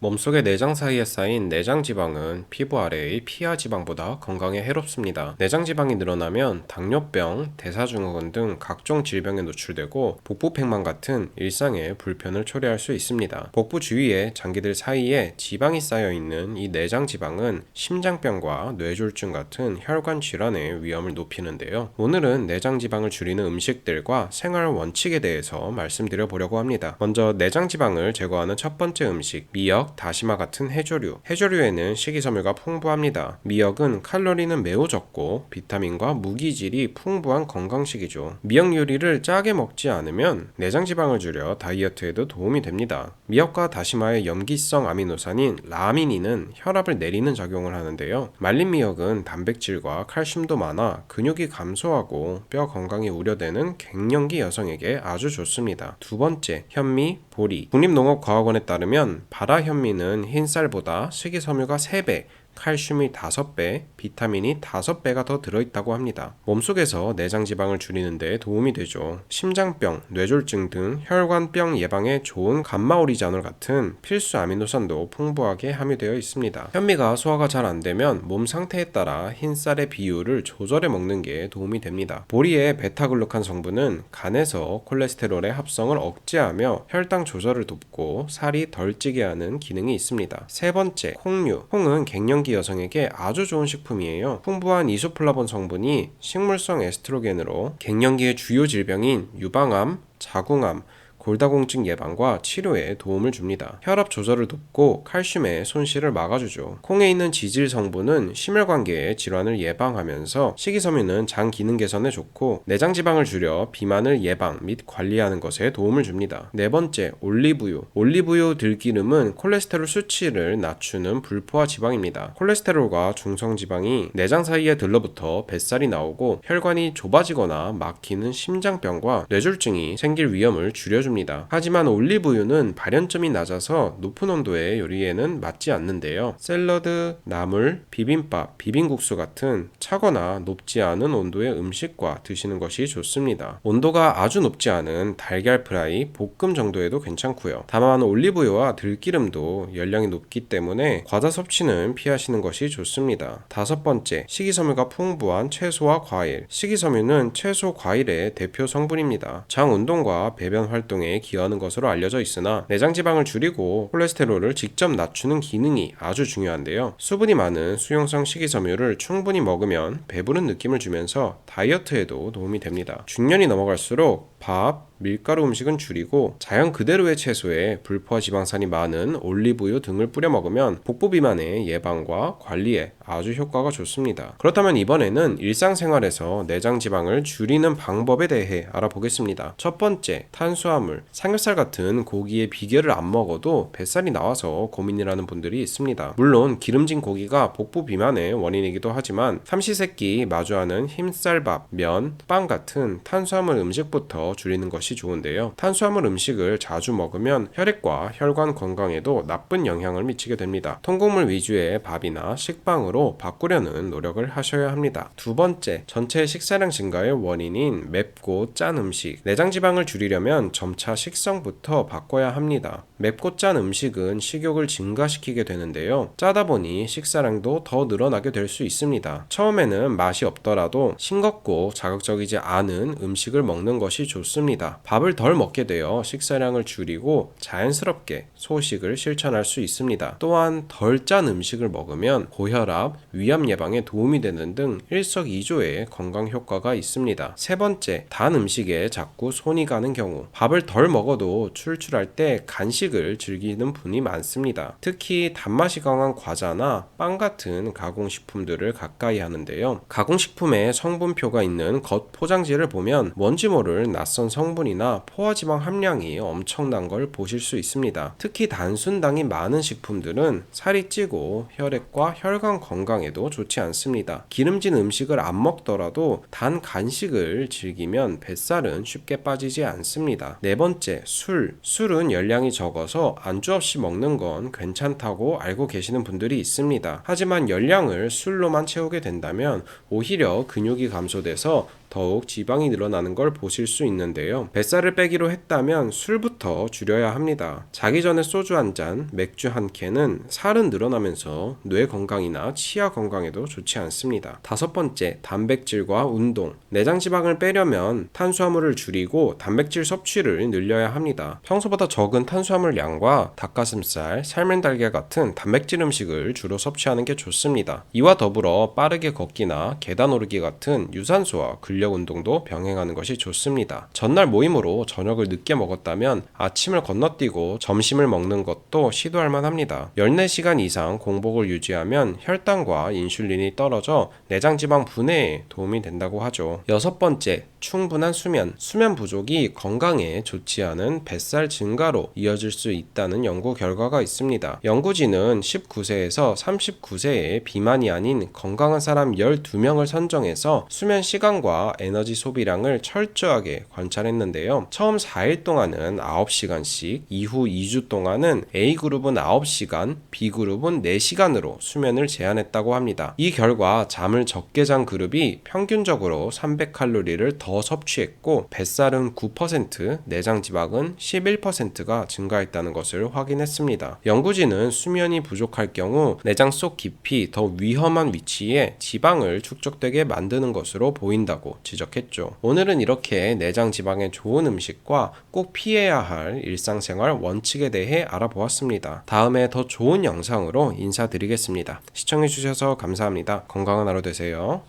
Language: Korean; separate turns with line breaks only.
몸속의 내장 사이에 쌓인 내장 지방은 피부 아래의 피하 지방보다 건강에 해롭습니다. 내장 지방이 늘어나면 당뇨병, 대사증후군 등 각종 질병에 노출되고 복부 팽만 같은 일상의 불편을 초래할 수 있습니다. 복부 주위의 장기들 사이에 지방이 쌓여 있는 이 내장 지방은 심장병과 뇌졸중 같은 혈관 질환의 위험을 높이는데요. 오늘은 내장 지방을 줄이는 음식들과 생활 원칙에 대해서 말씀드려 보려고 합니다. 먼저 내장 지방을 제거하는 첫 번째 음식 미역 다시마 같은 해조류. 해조류에는 식이섬유가 풍부합니다. 미역은 칼로리는 매우 적고 비타민과 무기질이 풍부한 건강식이죠. 미역 요리를 짜게 먹지 않으면 내장 지방을 줄여 다이어트에도 도움이 됩니다. 미역과 다시마의 염기성 아미노산인 라미닌은 혈압을 내리는 작용을 하는데요. 말린 미역은 단백질과 칼슘도 많아 근육이 감소하고 뼈 건강이 우려되는 갱년기 여성에게 아주 좋습니다. 두 번째, 현미, 보리. 국립농업과학원에 따르면 바라 현미 는 흰쌀보다 식이섬유가 3배, 칼슘이 5배, 비타민이 5배가 더 들어있다고 합니다. 몸속에서 내장 지방을 줄이는 데 도움이 되죠. 심장병, 뇌졸중 등 혈관병 예방에 좋은 감마오리자놀 같은 필수 아미노산도 풍부하게 함유되어 있습니다. 현미가 소화가 잘 안 되면 몸 상태에 따라 흰쌀의 비율을 조절해 먹는 게 도움이 됩니다. 보리의 베타글루칸 성분은 간에서 콜레스테롤의 합성을 억제하며 혈당 조절을 돕고 살이 덜 찌게 하는 기능이 있습니다. 세 번째, 콩류. 콩은 갱년기 여성에게 아주 좋은 식품이에요. 풍부한 이소플라본 성분이 식물성 에스트로겐으로 갱년기의 주요 질병인 유방암, 자궁암, 골다공증 예방과 치료에 도움을 줍니다. 혈압 조절을 돕고 칼슘의 손실을 막아주죠. 콩에 있는 지질 성분은 심혈관계의 질환을 예방하면서 식이섬유는 장 기능 개선에 좋고 내장 지방을 줄여 비만을 예방 및 관리하는 것에 도움을 줍니다. 네 번째, 올리브유. 올리브유 들기름은 콜레스테롤 수치를 낮추는 불포화 지방입니다. 콜레스테롤과 중성 지방이 내장 사이에 들러붙어 뱃살이 나오고 혈관이 좁아지거나 막히는 심장병과 뇌졸중이 생길 위험을 줄여줍니다. 하지만 올리브유는 발연점이 낮아서 높은 온도의 요리에는 맞지 않는데요. 샐러드, 나물, 비빔밥, 비빔국수 같은 차거나 높지 않은 온도의 음식과 드시는 것이 좋습니다. 온도가 아주 높지 않은 달걀 프라이, 볶음 정도에도 괜찮고요. 다만 올리브유와 들기름도 열량이 높기 때문에 과다 섭취는 피하시는 것이 좋습니다. 다섯 번째, 식이섬유가 풍부한 채소와 과일. 식이섬유는 채소, 과일의 대표 성분입니다. 장 운동과 배변 활동 에 기여하는 것으로 알려져 있으나 내장 지방을 줄이고 콜레스테롤을 직접 낮추는 기능이 아주 중요한데요. 수분이 많은 수용성 식이섬유를 충분히 먹으면 배부른 느낌을 주면서 다이어트에도 도움이 됩니다. 중년이 넘어갈수록 밥, 밀가루 음식은 줄이고 자연 그대로의 채소에 불포화 지방산이 많은 올리브유 등을 뿌려 먹으면 복부 비만의 예방과 관리에 아주 효과가 좋습니다. 그렇다면 이번에는 일상생활에서 내장 지방을 줄이는 방법에 대해 알아보겠습니다. 첫 번째, 탄수화물. 삼겹살 같은 고기의 비계를 안 먹어도 뱃살이 나와서 고민이라는 분들이 있습니다. 물론 기름진 고기가 복부 비만의 원인이기도 하지만 삼시세끼 마주하는 흰쌀밥, 면, 빵 같은 탄수화물 음식부터 줄이는 것이 좋은데요. 탄수화물 음식을 자주 먹으면 혈액과 혈관 건강에도 나쁜 영향을 미치게 됩니다. 통곡물 위주의 밥이나 식빵으로 바꾸려는 노력을 하셔야 합니다. 두 번째, 전체 식사량 증가의 원인인 맵고 짠 음식. 내장 지방을 줄이려면 점차 식성부터 바꿔야 합니다. 맵고 짠 음식은 식욕을 증가시키게 되는데요. 짜다 보니 식사량도 더 늘어나게 될 수 있습니다. 처음에는 맛이 없더라도 싱겁고 자극적이지 않은 음식을 먹는 것이 좋습니다. 밥을 덜 먹게 되어 식사량을 줄이고 자연스럽게 소식을 실천할 수 있습니다. 또한 덜 짠 음식을 먹으면 고혈압, 위암 예방에 도움이 되는 등 일석이조의 건강 효과가 있습니다. 세 번째, 단 음식에 자꾸 손이 가는 경우. 밥을 덜 먹어도 출출할 때 간식 을 즐기는 분이 많습니다. 특히 단맛이 강한 과자나 빵 같은 가공식품들을 가까이 하는데요. 가공식품에 성분표가 있는 겉 포장지를 보면 뭔지 모를 낯선 성분이나 포화지방 함량이 엄청난 걸 보실 수 있습니다. 특히 단순당이 많은 식품들은 살이 찌고 혈액과 혈관 건강에도 좋지 않습니다. 기름진 음식을 안 먹더라도 단 간식을 즐기면 뱃살은 쉽게 빠지지 않습니다. 네 번째, 술. 술은 열량이 적어 서 안주 없이 먹는 건 괜찮다고 알고 계시는 분들이 있습니다. 하지만 열량을 술로만 채우게 된다면 오히려 근육이 감소돼서 더욱 지방이 늘어나는 걸 보실 수 있는데요. 뱃살을 빼기로 했다면 술부터 줄여야 합니다. 자기 전에 소주 한 잔, 맥주 한 캔은 살은 늘어나면서 뇌 건강이나 치아 건강에도 좋지 않습니다. 다섯 번째, 단백질과 운동. 내장 지방을 빼려면 탄수화물을 줄이고 단백질 섭취를 늘려야 합니다. 평소보다 적은 탄수화물 양과 닭가슴살, 삶은 달걀 같은 단백질 음식을 주로 섭취하는 게 좋습니다. 이와 더불어 빠르게 걷기나 계단 오르기 같은 유산소와 근력 운동도 병행하는 것이 좋습니다. 전날 모임으로 저녁을 늦게 먹었다면 아침을 건너뛰고 점심을 먹는 것도 시도할 만합니다. 14시간 이상 공복을 유지하면 혈당과 인슐린이 떨어져 내장 지방 분해에 도움이 된다고 하죠. 여섯 번째, 충분한 수면. 수면 부족이 건강에 좋지 않은 뱃살 증가로 이어질 수 있다는 연구 결과가 있습니다. 연구진은 19세에서 39세의 비만이 아닌 건강한 사람 12명을 선정해서 수면 시간과 에너지 소비량을 철저하게 관찰했는데요. 처음 4일 동안은 9시간씩, 이후 2주 동안은 A그룹은 9시간, B그룹은 4시간으로 수면을 제한했다고 합니다. 이 결과 잠을 적게 잔 그룹이 평균적으로 300칼로리를 더 섭취했고 뱃살은 9%, 내장 지방은 11%가 증가했다는 것을 확인했습니다. 연구진은 수면이 부족할 경우 내장 속 깊이 더 위험한 위치에 지방을 축적되게 만드는 것으로 보인다고 지적했죠. 오늘은 이렇게 내장 지방에 좋은 음식과 꼭 피해야 할 일상생활 원칙에 대해 알아보았습니다. 다음에 더 좋은 영상으로 인사드리겠습니다. 시청해주셔서 감사합니다. 건강한 하루 되세요.